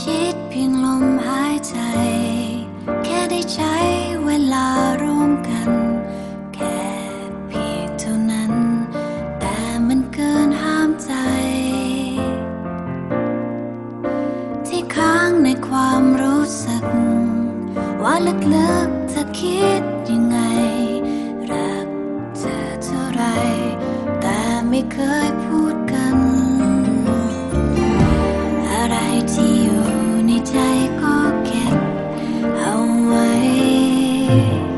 ชิดเพียงลมหายใจ แค่ได้ใช้เวลาร่วมกัน แค่เพียงเท่านั้น แต่มันเกินห้ามใจ ที่ค้างในความรู้สึก ว่าลึกๆเธอคิดยังไง รักเธอเท่าไร แต่ไม่เคยพูด You.